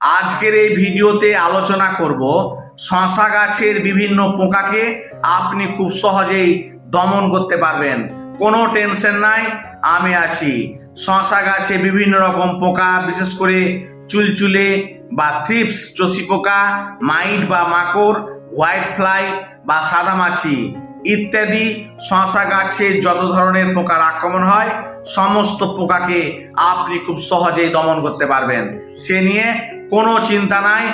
আজকের এই ভিডিওতে আলোচনা করব শশা গাছের বিভিন্ন পোকাকে আপনি খুব সহজেই দমন করতে পারবেন। কোনো টেনশন নাই, আমি আছি। শশা গাছে বিভিন্ন রকম পোকা, বিশেষ করে চুলচুলে বা থ্রিপস, চষি পোকা, মাইট বা মাকড়, হোয়াইট ফ্লাই বা সাদামাছি ইত্যাদি শশা গাছে যত ধরনের পোকার আক্রমণ হয়, সমস্ত পোকাকে আপনি খুব সহজেই দমন করতে পারবেন। সে নিয়ে কোনো চিন্তা নাই,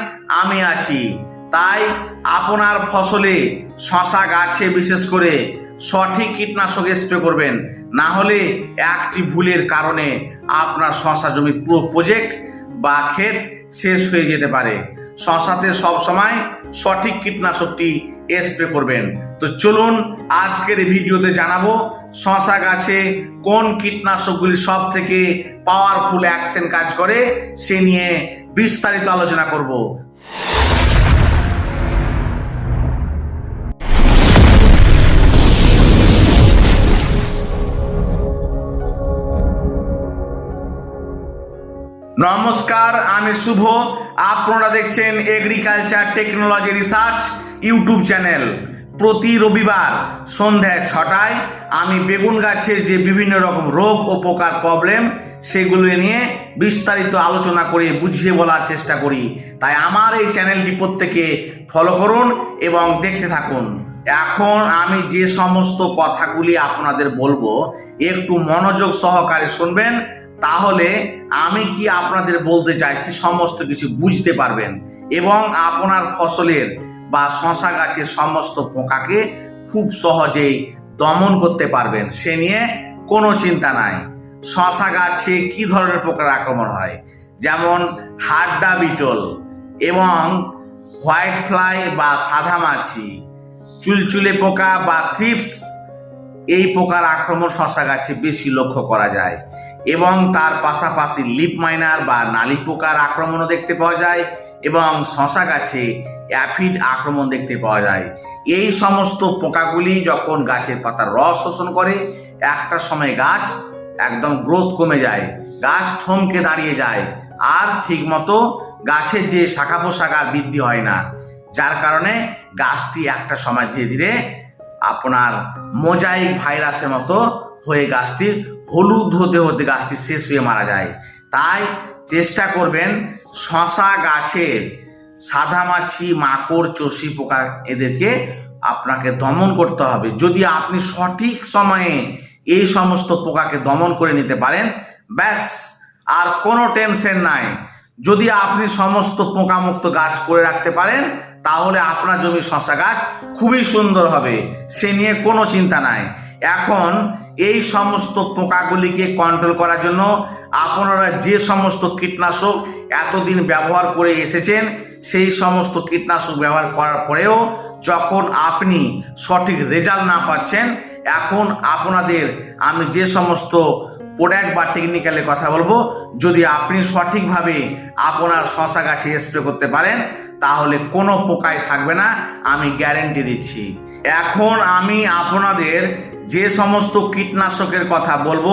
আমি আছি। তাই আপনার ফসলে শশা গাছে বিশেষ করে সঠিক কীটনাশক স্প্রে করবেন। না হলে একটি ভুলের কারণে আপনার শশা জমির পুরো প্রজেক্ট বা ক্ষেত শেষ হয়ে যেতে পারে। শশাতে সব সময় সঠিক কীটনাশকটি স্প্রে করবেন। তো চলুন আজকের ভিডিওতে জানাব শশা গাছে কোন কীটনাশকগুলি সব থেকে পাওয়ারফুল অ্যাকশন কাজ করে, সে নিয়ে বিস্তারিত আলোচনা করব। নমস্কার, আমি শুভ। আপনারা দেখছেন agriculture technology research YouTube channel. প্রতি রবিবার সন্ধ্যায় ছটায় আমি বেগুন গাছের যে বিভিন্ন রকম রোগ ও পোকার প্রবলেম সেগুলো নিয়ে বিস্তারিত আলোচনা করে বুঝিয়ে বলার চেষ্টা করি। তাই আমার এই চ্যানেলটি প্রত্যেকে ফলো করুন এবং দেখতে থাকুন। এখন আমি যে সমস্ত কথাগুলি আপনাদের বলব, একটু মনোযোগ সহকারে শুনবেন, তাহলে আমি কি আপনাদের বলতে চাইছি সমস্ত কিছু বুঝতে পারবেন এবং আপনার ফসলের বা শশা গাছের সমস্ত পোকাকে খুব সহজেই দমন করতে পারবেন। সে নিয়ে কোনো চিন্তা নাই। শশা গাছে কি ধরনের পোকার আক্রমণ হয়? যেমন হাড্ডা বিটল এবং হোয়াইট ফ্লাই বা সাদা মাছি। চুলচুলে পোকা বা থ্রিপস এই পোকার আক্রমণ শশা গাছে বেশি লক্ষ্য করা যায় এবং তার পাশাপাশি লিপ মাইনার বা নালি পোকার আক্রমণও দেখতে পাওয়া যায় এবং শশা গাছে অ্যাফিড আক্রমণ দেখতে পাওয়া যায়। এই সমস্ত পোকাগুলি যখন গাছের পাতার রস শোষণ করে, একটা সময় গাছ একদম গ্রোথ কমে যায়, গাছ থমকে দাঁড়িয়ে যায় আর ঠিকমতো গাছের যে শাখা পোশাখা বৃদ্ধি হয় না। যার কারণে গাছটি একটা সময় ধীরে ধীরে আপনার মোজাইক ভাইরাসের মতো হয়ে গাছটি হলুদ হতে হতে গাছটি শেষ হয়ে মারা যায়। তাই চেষ্টা করবেন শশা গাছের সাদা মাছি মাকড়, চষি পোকা এদেরকে আপনাকে দমন করতে হবে। যদি আপনি সঠিক সময়ে এই সমস্ত পোকাকে দমন করে নিতে পারেন, ব্যাস, আর কোনো টেনশন নাই। যদি আপনি সমস্ত পোকামুক্ত গাছ করে রাখতে পারেন, তাহলে আপনার জমির শশা গাছ খুবই সুন্দর হবে। সে নিয়ে কোনো চিন্তা নাই। এখন এই সমস্ত পোকাগুলিকে কন্ট্রোল করার জন্য আপনারা যে সমস্ত কীটনাশক এতদিন ব্যবহার করে এসেছেন, সেই সমস্ত কীটনাশক ব্যবহার করার পরেও যখন আপনি সঠিক রেজাল্ট না পাচ্ছেন, এখন আপনাদের আমি যে সমস্ত প্রোডাক্ট বা টেকনিক্যালের কথা বলব, যদি আপনি সঠিকভাবে আপনার শশা গাছে স্প্রে করতে পারেন, তাহলে কোনো পোকায় থাকবে না, আমি গ্যারেন্টি দিচ্ছি। এখন আমি আপনাদের যে সমস্ত কীটনাশকের কথা বলব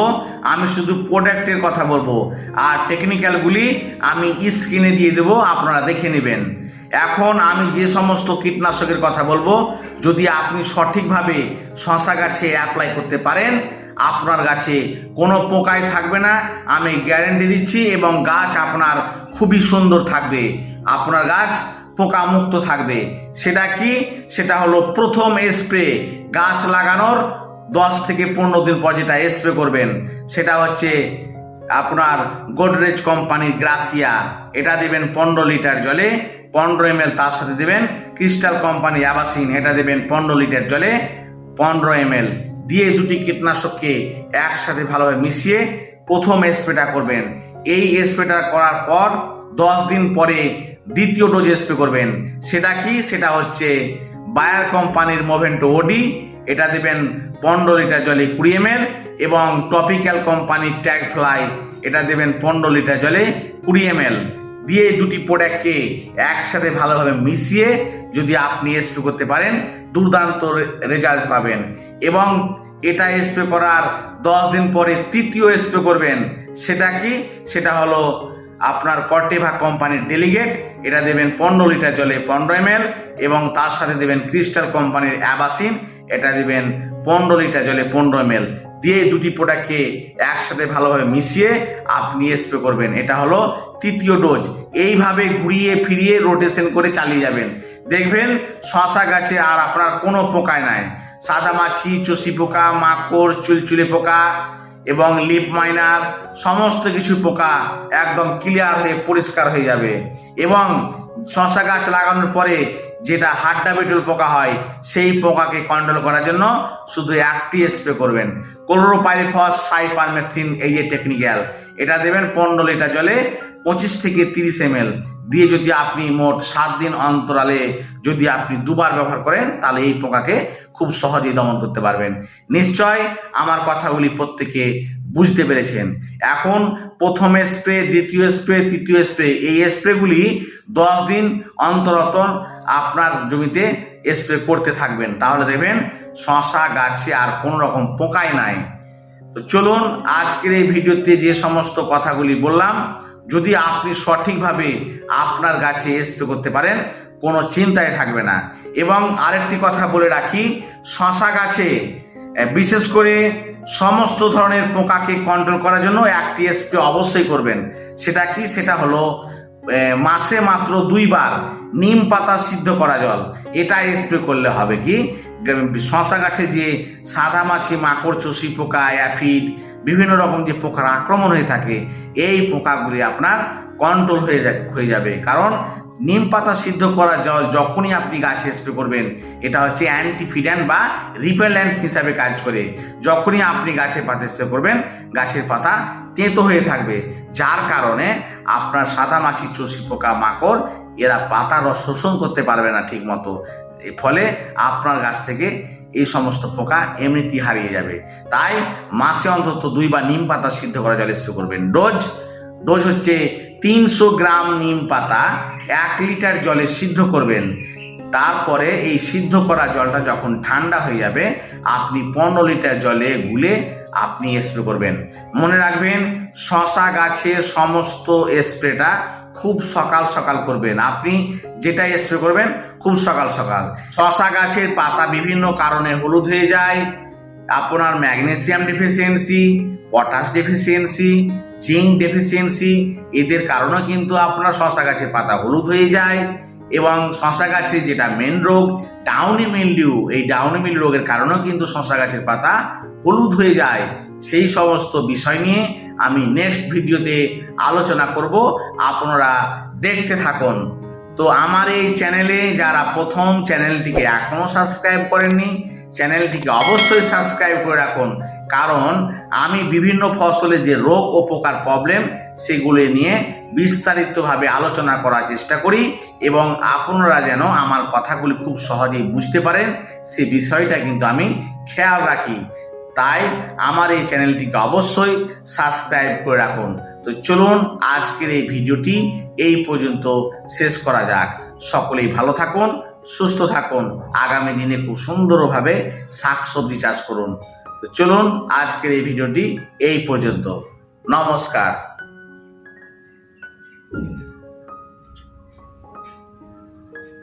আমি শুধু প্রোডাক্টের কথা বলব। আর টেকনিক্যালগুলি আমি স্ক্রিনে দিয়ে দেবো, আপনারা দেখে নেবেন। এখন আমি যে সমস্ত কীটনাশকের কথা বলব, যদি আপনি সঠিকভাবে শশা গাছে অ্যাপ্লাই করতে পারেন, আপনার গাছে কোনো পোকায় থাকবে না, আমি গ্যারেন্টি দিচ্ছি এবং গাছ আপনার খুবই সুন্দর থাকবে। আপনার গাছ পোকা মুক্ত থাকবে। সেটা কি? সেটা হলো প্রথম স্প্রে গাছ লাগানোর দশ থেকে পনেরো দিন পর যেটা স্প্রে করবেন, সেটা হচ্ছে আপনার গোদরেজ কোম্পানির গ্রাসিয়া এটা দেবেন পনেরো লিটার জলে, পনেরো এম তার সাথে দেবেন। ক্রিস্টাল কোম্পানি অ্যাবাসিন এটা দেবেন পনেরো লিটার জলে, পনেরো এম দিয়ে দুটি কীটনাশককে একসাথে ভালোভাবে মিশিয়ে প্রথম স্প্রেটা করবেন। এই স্প্রেটা করার পর দশ দিন পরে দ্বিতীয় ডোজ স্প্রে করবেন। সেটা কি? সেটা হচ্ছে বায়ার কোম্পানির মোভেন্টো ওডি এটা দেবেন পনেরো লিটার জলে কুড়ি এম এবং টপিক্যাল কোম্পানির ট্যাগ ফ্লাই এটা দেবেন পনেরো লিটার জলে কুড়ি এম দিয়ে দুটি প্রোডাক্টকে একসাথে ভালোভাবে মিশিয়ে যদি আপনি স্প্রে করতে পারেন, দুর্দান্ত রেজাল্ট পাবেন। এবং এটা স্প্রে করার দশ দিন পরে তৃতীয় স্প্রে করবেন, সেটা কি? সেটা হলো আপনার কর্টেভা কোম্পানির ডেলিগেট, এটা দেবেন পনেরো লিটার জলে পনেরো এম এবং তার সাথে দেবেন ক্রিস্টাল কোম্পানির অ্যাবাসিন, এটা দেবেন পনেরো লিটার জলে পনেরো এম দিয়ে দুটি প্রোডাক্টকে একসাথে ভালোভাবে মিশিয়ে আপনি স্প্রে করবেন। এটা হলো তৃতীয় ডোজ। এইভাবে ঘুরিয়ে ফিরিয়ে রোটেশন করে চালিয়ে যাবেন। দেখবেন শশা গাছে আর আপনার কোনো পোকায় নাই। সাদা মাছি, চষি পোকা, মাকড়, চুলচুলে পোকা এবং লিপ মাইনার সমস্ত কিছু পোকা একদম ক্লিয়ার হয়ে পরিষ্কার হয়ে যাবে। এবং শশা গাছ লাগানোর পরে যেটা হাড্ডা বেটুল পোকা হয়, সেই পোকাকে কন্ট্রোল করার জন্য শুধু একটি স্প্রে করবেন। ক্লোরোপাইরিফস সাইপারমেথিন এই যে টেকনিক্যাল এটা দেবেন পনেরো লিটার জলে পঁচিশ থেকে তিরিশ এম দিয়ে যদি আপনি মোট সাত দিন অন্তরালে যদি আপনি দুবার ব্যবহার করেন, তাহলে এই পোকাকে খুব সহজেই দমন করতে পারবেন। নিশ্চয় আমার কথাগুলি প্রত্যেকে বুঝতে পেরেছেন। এখন প্রথম স্প্রে, দ্বিতীয় স্প্রে, তৃতীয় স্প্রে, এই স্প্রেগুলি দশ দিন অন্তর অন্তর আপনার জমিতে স্প্রে করতে থাকবেন। তাহলে দেখবেন শশা, গাছে আর কোনো রকম পোকাই নাই। তো চলুন আজকের এই ভিডিওতে যে সমস্ত কথাগুলি বললাম যদি আপনি সঠিকভাবে আপনার গাছে স্প্রে করতে পারেন, কোনো চিন্তায় থাকবে না। এবং আরেকটি কথা বলে রাখি, শশা গাছে বিশেষ করে সমস্ত ধরনের পোকাকে কন্ট্রোল করার জন্য একটি স্প্রে অবশ্যই করবেন। সেটা কি? সেটা হলো মাসে মাত্র দুইবার নিম পাতা সিদ্ধ করা জল। এটা স্প্রে করলে হবে কি? শশা গাছে যে সাদা মাছি মাকড়, চষি পোকা, অ্যাফিড, বিভিন্ন রকম যে পোকার আক্রমণ হয়ে থাকে, এই পোকাগুলি আপনার কন্ট্রোল হয়ে হয়ে যাবে। কারণ নিম পাতা সিদ্ধ করা জল যখনই আপনি গাছে স্প্রে করবেন, এটা হচ্ছে অ্যান্টিফিড্যান্ট বা রিপেলেন্ট হিসাবে কাজ করে। যখনই আপনি গাছের পাতা স্প্রে করবেন, গাছের পাতা তেঁতো হয়ে থাকবে। যার কারণে আপনার সাদা মাছি, চষি পোকা, মাকড়, এরা পাতা রস শোষণ করতে পারবে না ঠিক মতো ফলে আপনার গাছ থেকে এই সমস্ত পোকা এমনিতেই হারিয়ে যাবে। তাই মাসে অন্তত দুইবার নিম পাতা সিদ্ধ করা জল স্প্রে করবেন। ডোজ ডোজ হচ্ছে তিনশো গ্রাম নিম পাতা এক লিটার জলে সিদ্ধ করবেন। তারপরে এই সিদ্ধ করা জলটা যখন ঠান্ডা হয়ে যাবে, আপনি পনেরো লিটার জলে গুলে আপনি স্প্রে করবেন। মনে রাখবেন, শশা গাছের সমস্ত স্প্রেটা খুব সকাল সকাল করবেন। আপনি যেটা স্প্রে করবেন, খুব সকাল সকাল। শশা গাছের পাতা বিভিন্ন কারণে হলুদ হয়ে যায়। আপনার magnesium deficiency, potash deficiency, zinc deficiency, এদের কারণেও কিন্তু আপনার শশা গাছের পাতা হলুদ হয়ে যায় এবং শশা গাছে যেটা মেন রোগ ডাউনি মিলডিউ এই ডাউনি মিল রোগের কারণেও কিন্তু শশা গাছের পাতা হলুদ হয়ে যায়। সেই সমস্ত বিষয় নিয়ে আমি নেক্সট ভিডিওতে আলোচনা করব। আপনারা দেখতে থাকুন। তো আমার এই চ্যানেলে যারা প্রথম চ্যানেলটিকে এখনও সাবস্ক্রাইব করেননি চ্যানেলটিকে অবশ্যই সাবস্ক্রাইব করে রাখুন। কারণ আমি বিভিন্ন ফসলে যে রোগ ও প্রবলেম সেগুলি নিয়ে বিস্তারিতভাবে আলোচনা করার চেষ্টা করি এবং আপনারা যেন আমার কথাগুলি খুব সহজেই বুঝতে পারেন, সে বিষয়টা কিন্তু আমি খেয়াল রাখি। তাই আমার এই চ্যানেলটিকে অবশ্যই সাবস্ক্রাইব করে রাখুন। তো চলুন আজকের এই ভিডিওটি এই পর্যন্ত শেষ করা যাক। সকলেই ভালো থাকুন, সুস্থ থাকুন, আগামী দিনে খুব সুন্দরভাবে শাকসবজি চাষ করুন। তো চলুন আজকের এই ভিডিওটি এই পর্যন্ত। নমস্কার।